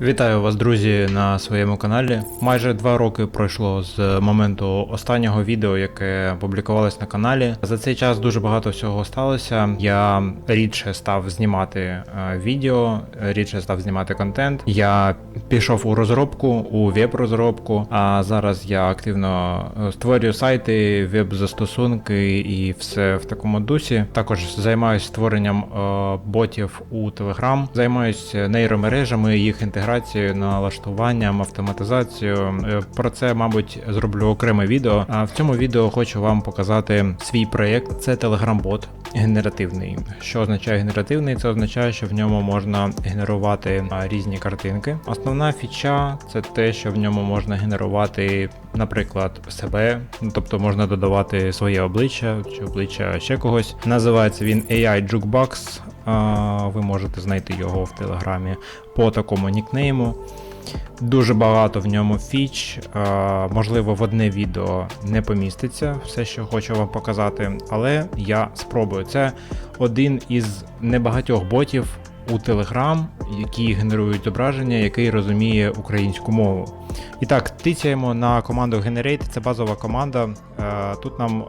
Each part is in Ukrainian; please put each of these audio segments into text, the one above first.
Вітаю вас, друзі, на своєму каналі. Майже два роки пройшло з моменту останнього відео, яке публікувалось на каналі. За цей час дуже багато всього сталося. Я рідше став знімати е, відео, рідше став знімати контент. Я пішов у розробку, у веб-розробку. А зараз я активно е, створюю сайти, веб-застосунки і все в такому дусі. Також займаюся створенням е, ботів у Telegram, займаюся нейромережами, їх інтеграцією, налаштуванням, автоматизацією. Е, Про це, мабуть, зроблю окреме відео. А в цьому відео хочу вам показати свій проєкт. Це Telegram-бот генеративний. Що означає генеративний? Це означає, що в ньому можна генерувати різні картинки. Основна фіча це те, що в ньому можна генерувати, наприклад, себе, тобто можна додавати своє обличчя чи обличчя ще когось. Називається він AI Jukebox. Ви можете знайти його в телеграмі по такому нікнейму. Дуже багато в ньому фіч. Можливо, в одне відео не поміститься все, що хочу вам показати, але я спробую. Це один із небагатьох ботів у Telegram, які генерують зображення, який розуміє українську мову. І так, тицяємо на команду Generate, це базова команда. Е, Тут нам е,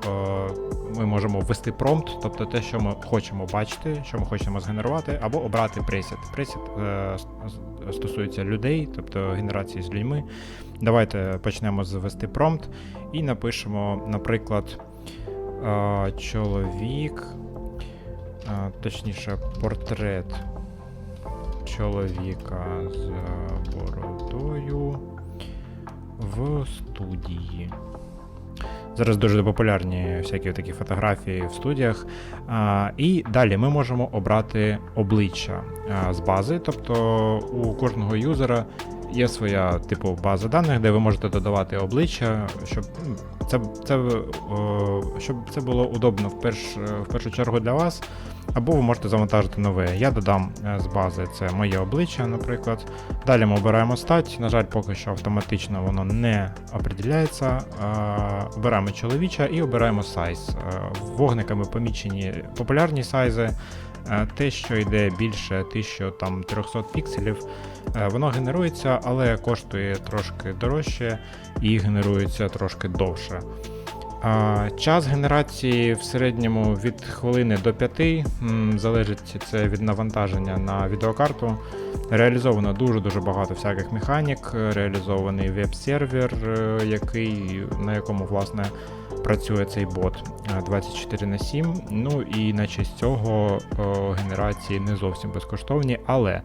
ми можемо ввести промпт, тобто те, що ми хочемо бачити, що ми хочемо згенерувати, або обрати пресет. Пресет е, стосується людей, тобто генерації з людьми. Давайте почнемо з ввести промпт і напишемо, наприклад, чоловік, точніше, портрет чоловіка з бородою в студії. Зараз дуже популярні всякі такі фотографії в студіях. А, і далі ми можемо обрати обличчя а, з бази. Тобто у кожного юзера є своя типу база даних, де ви можете додавати обличчя, щоб ну, це, це, о, щоб це було удобно в, перш, в першу чергу для вас. Або ви можете завантажити нове. Я додам е, з бази це моє обличчя, наприклад. Далі ми обираємо стать. На жаль, поки що автоматично воно не определяється. Е, Обираємо чоловіча і обираємо сайз. Е, Вогниками помічені популярні сайзи. Е, Те, що йде більше 1300 пікселів, е, воно генерується, але коштує трошки дорожче і генерується трошки довше. Час генерації в середньому від хвилини до 5, залежить це від навантаження на відеокарту. Реалізовано дуже-дуже багато всяких механік, е, реалізований веб-сервер, е, який, на якому власне працює цей бот е, 24 на 7. Ну і на честь цього е, генерації не зовсім безкоштовні, але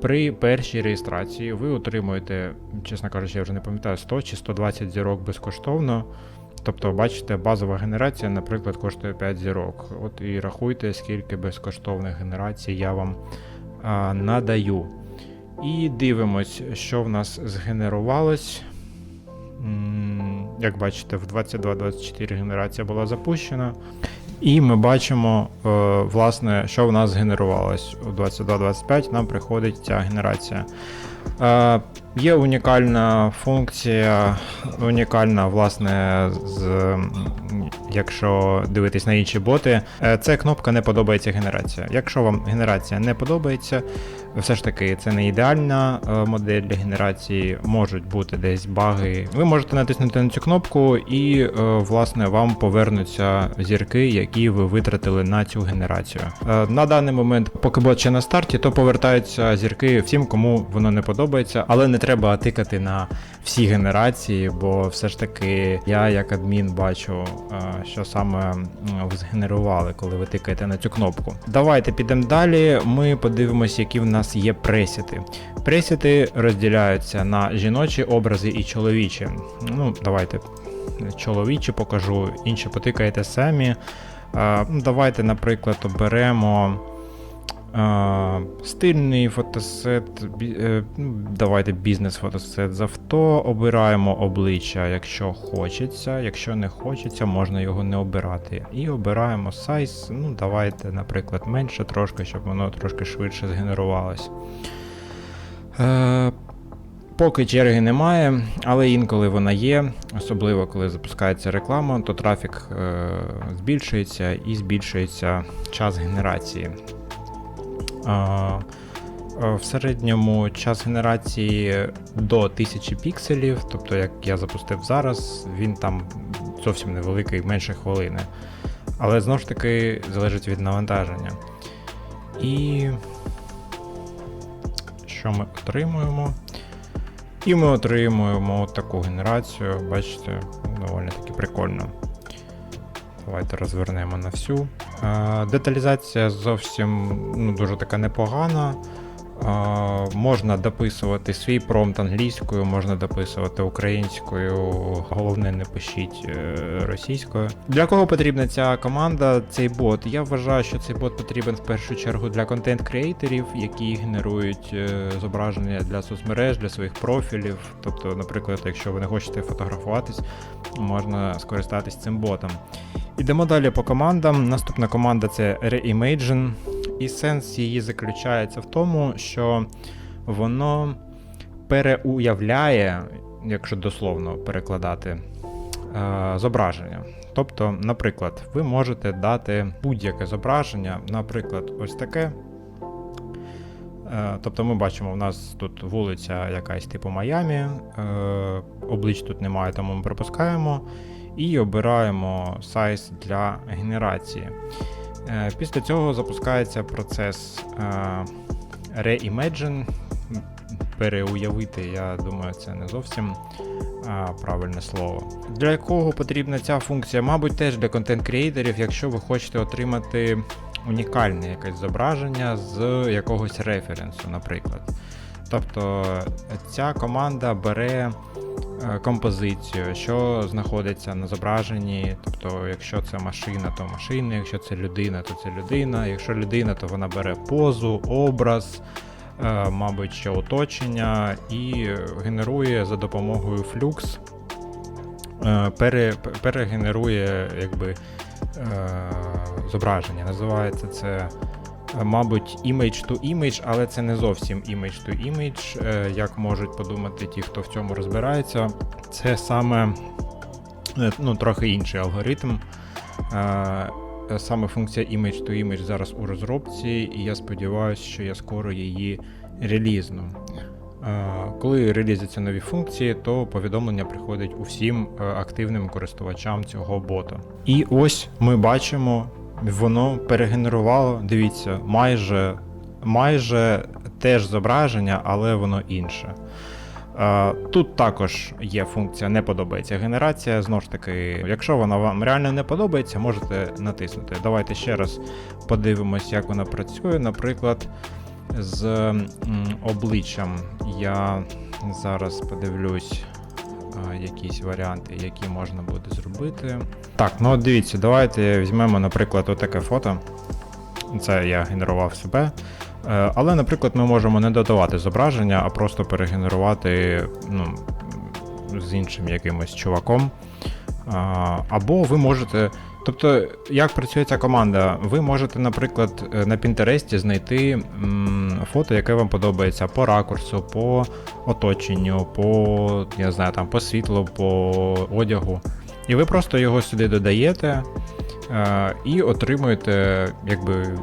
при першій реєстрації ви отримуєте, чесно кажучи, я вже не пам'ятаю 100 чи 120 зірок безкоштовно. Тобто, бачите, базова генерація, наприклад, коштує 5 зірок. От і рахуйте, скільки безкоштовних генерацій я вам а, надаю. І дивимось, що в нас згенерувалось. Як бачите, в 22-24 генерація була запущена. І ми бачимо, е, власне, що в нас згенерувалось. У 22-25 нам приходить ця генерація. Є унікальна функція, унікальна, власне, з, якщо дивитись на інші боти, е, це кнопка не подобається генерація. Якщо вам генерація не подобається, все ж таки це не ідеальна е, модель для генерації, можуть бути десь баги. Ви можете натиснути на цю кнопку, і е, власне вам повернуться зірки, які ви витратили на цю генерацію. На даний момент, поки бот ще на старті, то повертаються зірки всім, кому воно не подобається, але не треба тикати на всі генерації, бо все ж таки я як адмін бачу, е, що саме згенерували, коли ви тикаєте на цю кнопку. Давайте підемо далі. Ми подивимося, які в нас є пресіти. Пресіти розділяються на жіночі образи і чоловічі. Ну, давайте чоловічі покажу, інші потикаєте самі. Е, ну, Давайте, наприклад, оберемо. Стильний фотосет, е, ну, давайте бізнес-фотосет з авто. Обираємо обличчя, якщо хочеться. Якщо не хочеться, можна його не обирати. І обираємо сайз. Ну, давайте, наприклад, менше трошки, щоб воно трошки швидше згенерувалось. Е, Поки черги немає, але інколи вона є, особливо коли запускається реклама, то трафік е, збільшується і збільшується час генерації. В середньому час генерації до 1000 пікселів, тобто як я запустив зараз, він там зовсім невеликий, менше хвилини. Але знову ж таки залежить від навантаження. І що ми отримуємо? І ми отримуємо таку генерацію, бачите, доволі таки прикольно. Давайте розвернемо на всю. Е, Деталізація зовсім ну, дуже така непогана. Можна дописувати свій промпт англійською, можна дописувати українською. Головне, не пишіть е, російською. Для кого потрібна ця команда, цей бот? Я вважаю, що цей бот потрібен в першу чергу для контент-креаторів, які генерують е, зображення для соцмереж, для своїх профілів. Тобто, наприклад, якщо ви не хочете фотографуватись, можна скористатись цим ботом. Ідемо далі по командам. Наступна команда це Reimagine. І сенс її заключається в тому, що воно переуявляє, якщо дословно перекладати, е, зображення. Тобто, наприклад, ви можете дати будь-яке зображення, наприклад, ось таке. Е, Тобто ми бачимо, у нас тут вулиця якась типу Майамі, е, облич тут немає, тому ми пропускаємо. І обираємо сайз для генерації. Е, Після цього запускається процес е, Reimagine. Переуявити, я думаю, це не зовсім а, правильне слово. Для якого потрібна ця функція? Мабуть, теж для контент-креаторів, якщо ви хочете отримати унікальне якесь зображення з якогось референсу, наприклад. Тобто ця команда бере е, композицію, що знаходиться на зображенні. Тобто, якщо це машина, то машина, якщо це людина, то це людина. Якщо людина, то вона бере позу, образ, е, мабуть, ще оточення і генерує за допомогою Flux, е, пере, перегенерує якби, е, зображення. Називається це. Е, Мабуть, image to image, але це не зовсім to image, е, як можуть подумати ті, хто в цьому розбирається. Це саме е, ну, трохи інший алгоритм. Е, Саме функція image to image зараз у розробці, і я сподіваюся, що я скоро її релізну. Коли релізяться нові функції, то повідомлення приходить усім активним користувачам цього бота. І ось ми бачимо, воно перегенерувало, дивіться, майже, майже теж зображення, але воно інше. Тут також є функція не подобається генерація. Знову ж таки, якщо вона вам реально не подобається, можете натиснути. Давайте ще раз подивимось, як вона працює. Наприклад, з обличчям. Я зараз подивлюсь якісь варіанти, які можна буде зробити. Так, ну от дивіться, давайте візьмемо, наприклад, отаке фото. Це я генерував себе. Е, Але, наприклад, ми можемо не додавати зображення, а просто перегенерувати ну, з іншим якимось чуваком. Або ви можете. Тобто, як працює ця команда? Ви можете, наприклад, е, на Пінтересті знайти фото, яке вам подобається по ракурсу, по оточенню, по я знаю, там, по світлу, по одягу. І ви просто його сюди додаєте е, і отримуєте якби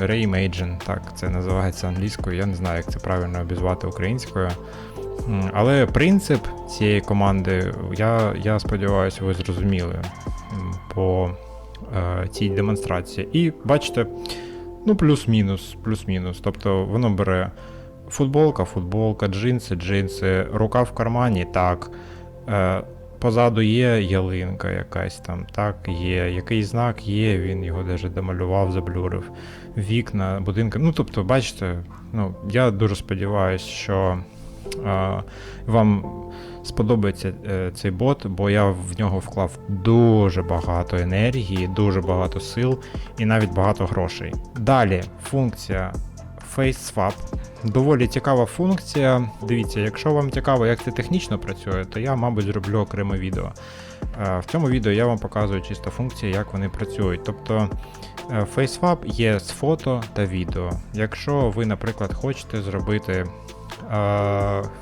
Reimagine, так це називається англійською. Я не знаю, як це правильно обізвати українською. Але принцип цієї команди, я, я сподіваюся, ви зрозуміли по е, цій демонстрації. І бачите, ну плюс-мінус, плюс-мінус. Тобто воно бере футболка, футболка, джинси, джинси, рука в кармані, так. Е, позаду є ялинка якась там, так, є. Якийсь знак є, він його даже домалював, заблюрив. Вікна, будинки. Ну, тобто, бачите, ну, я дуже сподіваюся, що вам сподобається е, цей бот, бо я в нього вклав дуже багато енергії, дуже багато сил і навіть багато грошей. Далі функція FaceSwap. Доволі цікава функція. Дивіться, якщо вам цікаво, як це технічно працює, то я, мабуть, зроблю окреме відео. Е, В цьому відео я вам показую чисто функції, як вони працюють. Тобто е, FaceSwap є з фото та відео. Якщо ви, наприклад, хочете зробити е,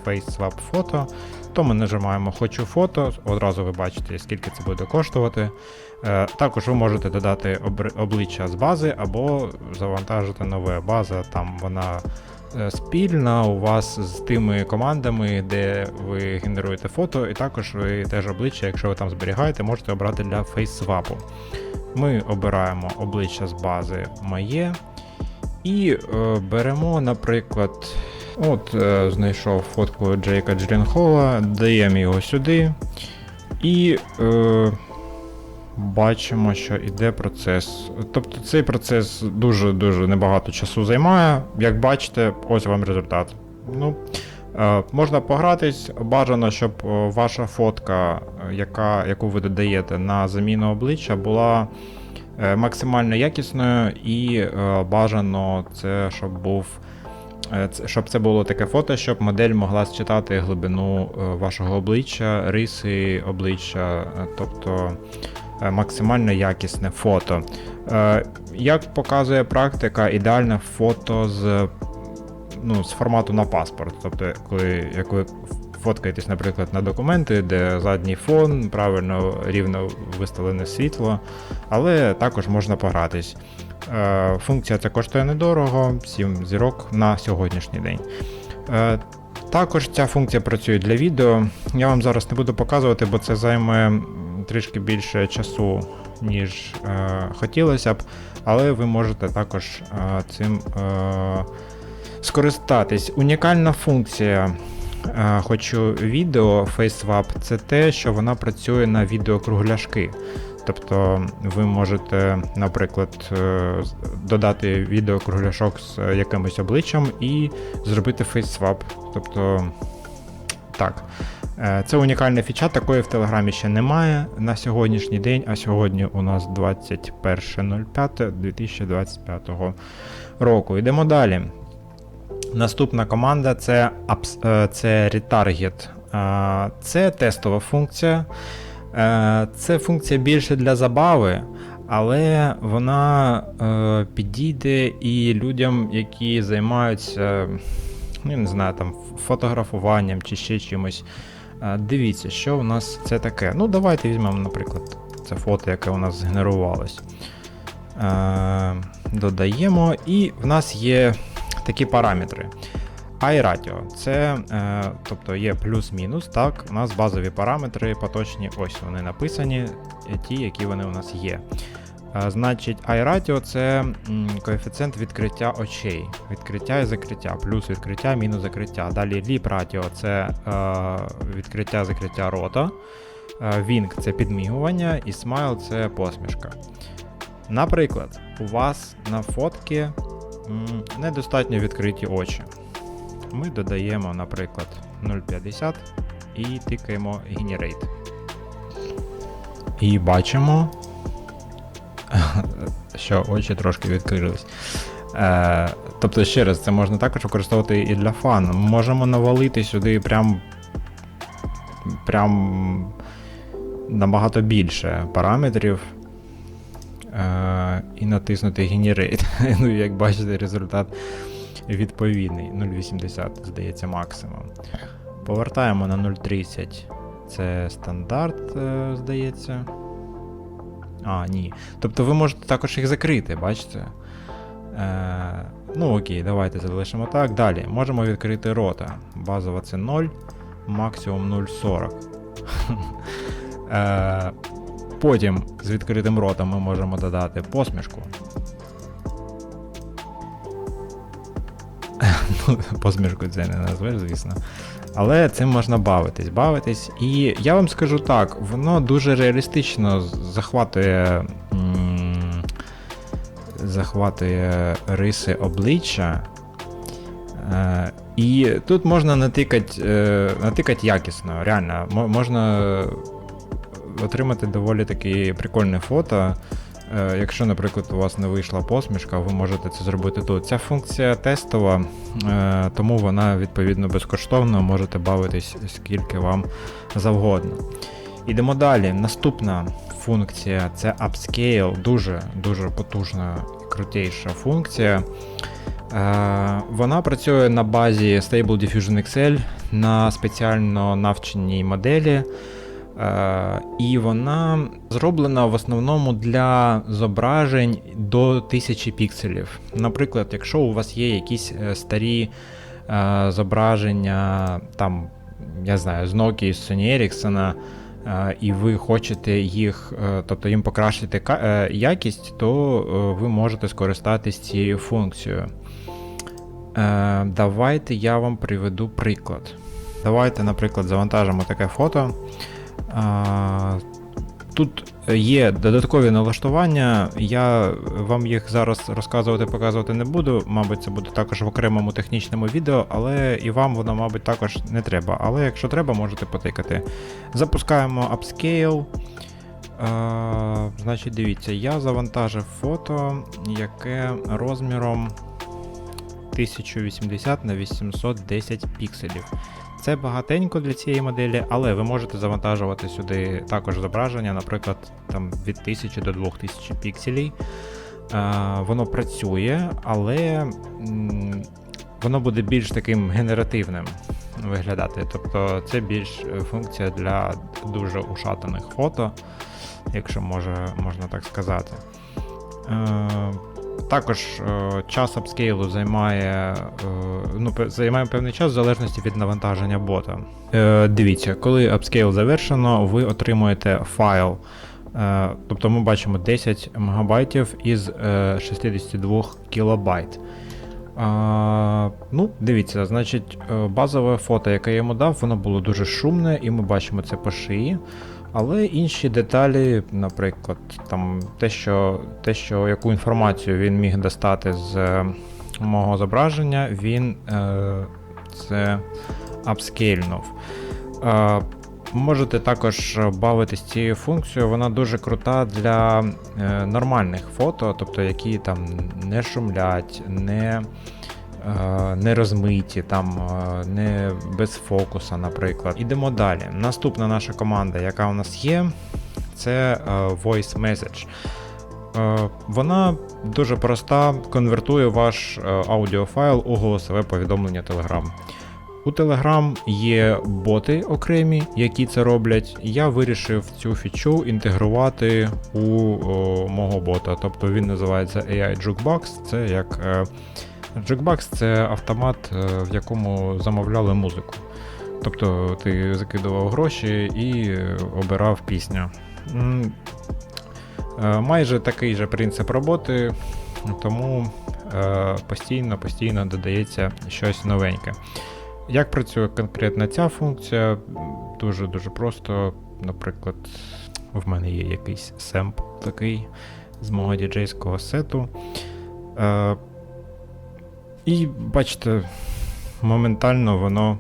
FaceSwap фото, то ми нажимаємо Хочу фото, одразу ви бачите, скільки це буде коштувати. Е, Також ви можете додати обличчя з бази або завантажити нове база, там вона е, спільна у вас з тими командами, де ви генеруєте фото, і також ви теж обличчя, якщо ви там зберігаєте, можете обрати для фейсвапу. Ми обираємо обличчя з бази моє. І е, беремо, наприклад, от е, знайшов фотку Джейка Джилленхола, даємо його сюди. І е, бачимо, що йде процес. Тобто цей процес дуже-дуже небагато часу займає. Як бачите, ось вам результат. Ну, е, можна погратись. Бажано, щоб е, ваша фотка, е, яка, яку ви додаєте на заміну обличчя, була е, максимально якісною і бажано це, щоб був. Е, Щоб це було таке фото, щоб модель могла считати глибину е, вашого обличчя, риси обличчя, е, тобто максимально якісне фото. Як показує практика, ідеальне фото з, ну, з формату на паспорт. Тобто, коли як ви фоткаєтесь, наприклад, на документи, де задній фон, правильно рівно виставлене світло, але також можна погратись. Е, Функція ця коштує недорого, 7 зірок на сьогоднішній день. Е, Також ця функція працює для відео. Я вам зараз не буду показувати, бо це займе трішки більше часу, ніж е, хотілося б, але ви можете також цим скористатись. Унікальна функція. Хочу відео FaceSwap це те, що вона працює на відеокругляшки. Тобто ви можете, наприклад, е, додати відеокругляшок з е, якимось обличчям і зробити фейсвап. Тобто, так. Е, Це унікальна фіча, такої в Телеграмі ще немає на сьогоднішній день, а сьогодні у нас 21.05.2025 року. Йдемо далі. Наступна команда це, це Retarget. Це тестова функція. Е, Це функція більше для забави, але вона е, підійде і людям, які займаються, ну, не знаю, там, фотографуванням чи ще чимось. Е, Дивіться, що у нас це таке. Ну, давайте візьмемо, наприклад, це фото, яке у нас згенерувалось. Додаємо, і в нас є такі параметри. iRatio це е, тобто є плюс-мінус. Так, у нас базові параметри поточні, ось вони написані, е, ті, які вони у нас є. Е, значить, iRatio це м, коефіцієнт відкриття очей, відкриття і закриття, плюс відкриття, мінус закриття. Далі Ratio це е, відкриття закриття рота. Е, Wink це підмігування, і Smile це посмішка. Наприклад, у вас на фотки недостатньо відкриті очі. Ми додаємо, наприклад, 0,50 і тикаємо Generate. І бачимо, що очі трошки відкрились. Е, тобто, ще раз, це можна також використовувати і для фану. Ми можемо навалити сюди прям, прям набагато більше параметрів. Е, і натиснути Generate. ну, як бачите, результат відповідний. 0,80, здається, максимум. Повертаємо на 0,30. Це стандарт, е, здається. А, ні. Тобто ви можете також їх закрити, бачите? Е, ну окей, давайте залишимо так. Далі. Можемо відкрити рота. Базова це 0, максимум 0,40. е, потім з відкритим ротом ми можемо додати посмішку. Ну, посмішку це не назвеш, звісно. Але цим можна бавитись, бавитись. І я вам скажу так, воно дуже реалістично захватує. захватує риси обличчя. Е, і тут можна натикати, е, натикати якісно, реально. Можна отримати доволі таке прикольне фото. Е, Якщо, наприклад, у вас не вийшла посмішка, ви можете це зробити тут. Ця функція тестова, е, тому вона відповідно безкоштовна, можете бавитись скільки вам завгодно. Ідемо далі. Наступна функція це Upscale, дуже дуже потужна крутейша функція. Е, Вона працює на базі Stable Diffusion XL на спеціально навченій моделі. Е, і вона зроблена в основному для зображень до 1000 пікселів. Наприклад, якщо у вас є якісь е, старі е, зображення, там, я знаю, з Nokia, з Sony Ericsson, і ви хочете їх, тобто їм покращити якість, то ви можете скористатись цією функцією. Давайте я вам приведу приклад. Давайте, наприклад, завантажимо таке фото. Тут є додаткові налаштування. Я вам їх зараз розказувати, показувати не буду. Мабуть, це буде також в окремому технічному відео, але і вам воно, мабуть, також не треба. Але якщо треба, можете потикати. Запускаємо Upscale. А, значить, дивіться, я завантажив фото, яке розміром 1080 на 810 пікселів. Це багатенько для цієї моделі, але ви можете завантажувати сюди також зображення, наприклад, там від 1000 до 2000 пікселів. Е, воно працює, але воно буде більш таким генеративним виглядати. Тобто це більш е, функція для дуже ушатаних фото, якщо може, можна так сказати. Також е, час апскейлу займає, е, ну, займає певний час в залежності від навантаження бота. Е, дивіться, коли апскейл завершено, ви отримуєте файл. Тобто ми бачимо 10 МБ із е, 62 кілобайт. А, ну, дивіться, значить, базове фото, яке я йому дав, воно було дуже шумне, і ми бачимо це по шиї. Але інші деталі, наприклад, там те, що, те, що яку інформацію він міг достати з е, мого зображення, він е, це апскейльнув. Е, можете також бавитись цією функцією, вона дуже крута для е, нормальних фото, тобто які там не шумлять, не. Е, Не розмиті, там е, не без фокуса, наприклад. Ідемо далі. Наступна наша команда, яка у нас є, це е, Voice Message. Вона дуже проста, конвертує ваш аудіофайл у голосове повідомлення Telegram. У Telegram є боти окремі, які це роблять. Я вирішив цю фічу інтегрувати у о, мого бота. Тобто він називається AI Jukebox. Це як е, Jukebox це автомат, е, в якому замовляли музику. Тобто ти закидував гроші і е, обирав пісню. Е, Майже такий же принцип роботи, тому е, постійно постійно додається щось новеньке. Як працює конкретно ця функція? Дуже дуже просто. Наприклад, в мене є якийсь семп такий з мого діджейського сету. І бачите, моментально воно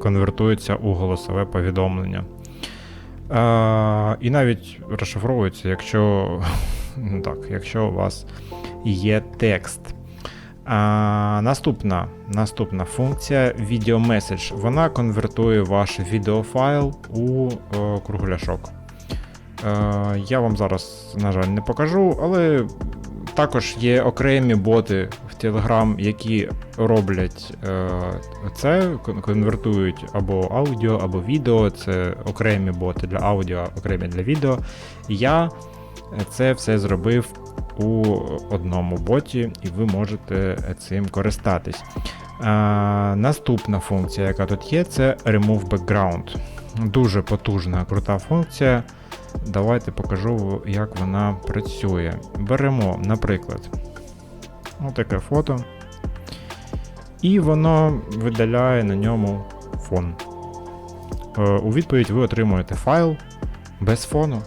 конвертується у голосове повідомлення. Е, і навіть розшифровується, якщо, ну так, якщо у вас є текст. А, наступна, наступна функція Message. Вона конвертує ваш відеофайл у е, кругляшок. Е, я вам зараз, на жаль, не покажу, але також є окремі боти Telegram, які роблять е, це, конвертують або аудіо, або відео. Це окремі боти для аудіо, окремі для відео. Я це все зробив у одному боті, і ви можете цим користатись. А, наступна функція, яка тут є, це Remove Background. Дуже потужна, крута функція. Давайте покажу, як вона працює. Беремо, наприклад, отаке фото. І воно видаляє на ньому фон. Е, У відповідь ви отримуєте файл без фону.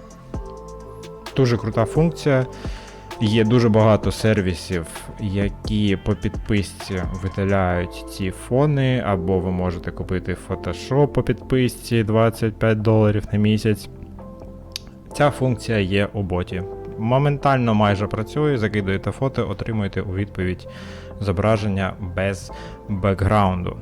Дуже крута функція. Є дуже багато сервісів, які по підписці видаляють ці фони, або ви можете купити Photoshop по підписці 25 доларів на місяць. Ця функція є у боті. Моментально майже працює, закидуєте фото, отримуєте у відповідь зображення без бекграунду.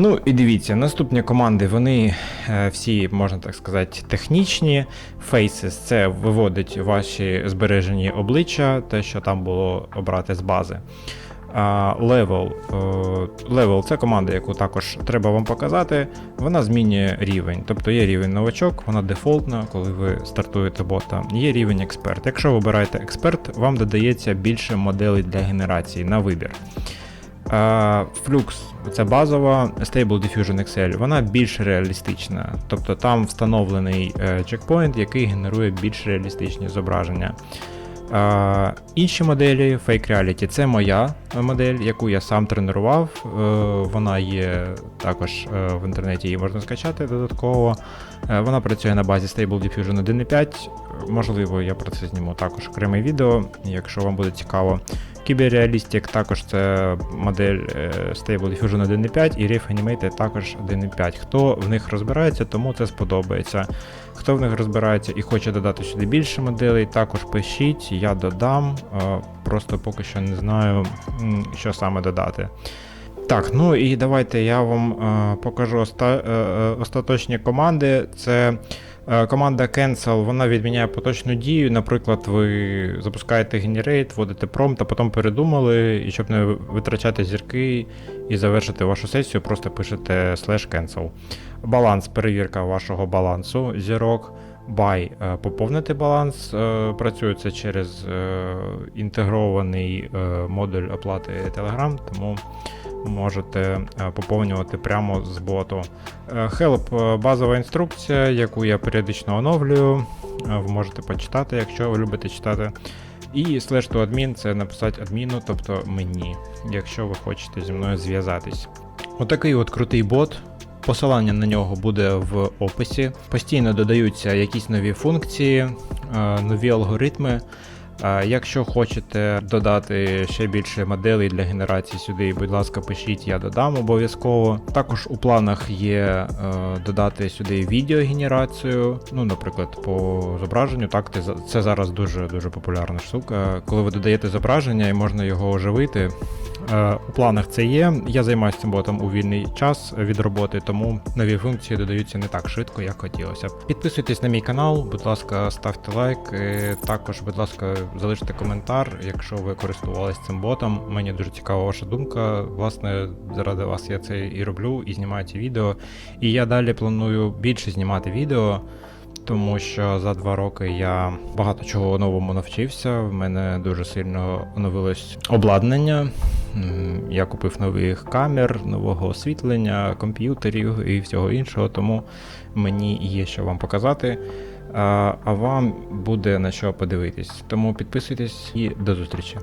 Ну і дивіться, наступні команди, вони е, всі, можна так сказати, технічні. Faces це виводить ваші збережені обличчя, те, що там було обрати з бази. А, Level. е, Level це команда, яку також треба вам показати. Вона змінює рівень. Тобто є рівень новачок, вона дефолтна, коли ви стартуєте бота. Є рівень експерт. Якщо ви обираєте експерт, вам додається більше моделей для генерації на вибір. Flux це базова Stable Diffusion Excel, вона більш реалістична. Тобто там встановлений е, чекпоінт, який генерує більш реалістичні зображення. Е, інші моделі Fake Reality це моя модель, яку я сам тренував. Е, вона є також е, в інтернеті, її можна скачати додатково. Е, вона працює на базі Stable Diffusion 1.5. Можливо, я про це зніму також окреме відео, якщо вам буде цікаво. Kyberrealistic також це модель Stable Diffusion 1.5 і Riff Animated також 1.5. Хто в них розбирається, тому це сподобається. Хто в них розбирається і хоче додати сюди більше моделей, також пишіть, я додам. Е, Просто поки що не знаю, що саме додати. Так, ну і давайте я вам е, покажу е, остаточні команди. Це команда Cancel, вона відміняє поточну дію. Наприклад, ви запускаєте генерейт, вводите промпт, а потім передумали, і щоб не витрачати зірки і завершити вашу сесію, просто пишете slash cancel. Баланс, перевірка вашого балансу, зірок. Buy, е, поповнити баланс. е, Працює це через е, інтегрований модуль оплати Telegram, тому можете поповнювати прямо з боту. Help базова інструкція, яку я періодично оновлюю. Ви можете почитати, якщо ви любите читати. І slash to admin це написати адміну, тобто мені, якщо ви хочете зі мною зв'язатись. Отакий от крутий бот. Посилання на нього буде в описі. Постійно додаються якісь нові функції, е, нові алгоритми. Е, Якщо хочете додати ще більше моделей для генерації сюди, будь ласка, пишіть, я додам обов'язково. Також у планах є е, додати сюди відеогенерацію. Ну, наприклад, по зображенню. Так, це, зараз дуже дуже популярна штука. Коли ви додаєте зображення і можна його оживити. Е, У планах це є. Я займаюся цим ботом у вільний час від роботи, тому нові функції додаються не так швидко, як хотілося. Підписуйтесь на мій канал, будь ласка, ставте лайк. е, Також, будь ласка, залиште коментар, якщо ви користувалися цим ботом. Мені дуже цікава ваша думка. Власне, заради вас я це і роблю, і знімаю ці відео. І я далі планую більше знімати відео. Тому що за два роки я багато чого новому навчився. В мене дуже сильно оновилось обладнання. Я купив нових камер, нового освітлення, комп'ютерів і всього іншого, тому мені є що вам показати. А вам буде на що подивитись. Тому підписуйтесь і до зустрічі.